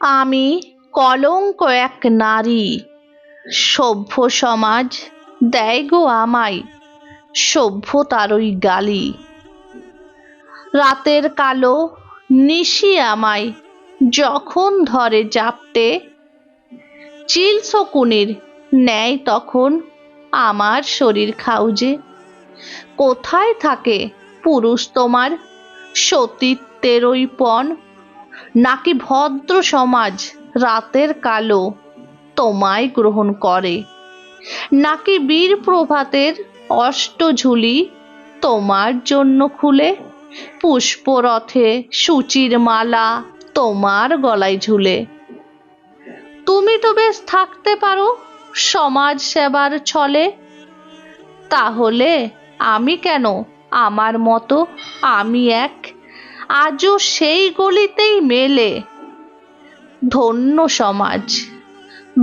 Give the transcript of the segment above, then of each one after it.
আমি কলঙ্ক এক নারী। সভ্য সমাজ দেয় গো আমায় সভ্যতারই গালি। রাতের কালো নিশি আমায় যখন ধরে জাপটে, চিল শকুনির ন্যায় তখন আমার শরীর খাউজে কোথায় থাকে পুরুষ তোমার সতীত্বের ওই পণ? নাকি ভদ্র সমাজ রাতের কালো তোমায় গ্রহণ করে? নাকি বীর প্রভাতের অষ্টঝুলি তোমার জন্য খুলে? পুষ্পরথে সূচির মালা তোমার গলায় ঝুলে। তুমি তো বেশ থাকতে পারো সমাজ সেবার ছলে। তাহলে আমি কেন আমার মতো আমি এক আজও সেই গলিতেই মেলে। ধন্য সমাজ,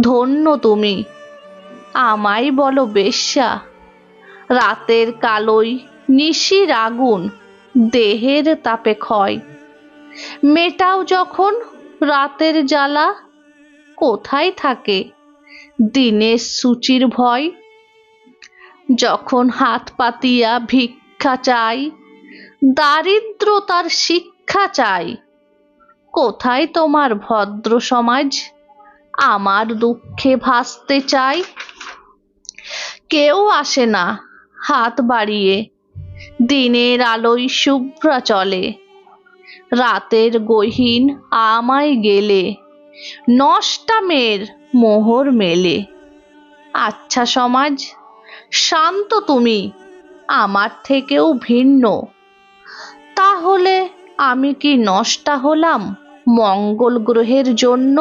ধন্য তুমি, আমায় বলো বেশ্যা, রাতের কালোই নিশির আগুন, দেহের তাপে ক্ষয়। মেটাও যখন রাতের জ্বালা, কোথায় থাকে দিনের সূচির ভয়? যখন হাত পাতিয়া ভিক্ষা চাই দারিদ্রতার শিক্ষা চাই। কোথায় তোমার ভদ্র সমাজ? আমার দুঃখে ভাসতে চাই। কেউ আসে না হাত বাড়িয়ে। দিনের আলোয় শুভ্রা চলে। রাতের গহীন আমায় গেলে। নষ্টামের মোহর মেলে। আচ্ছা সমাজ, শান্ত তুমি। আমার থেকেও ভিন্ন। তাহলে আমি কি নষ্টা হলাম মঙ্গল গ্রহের জন্য?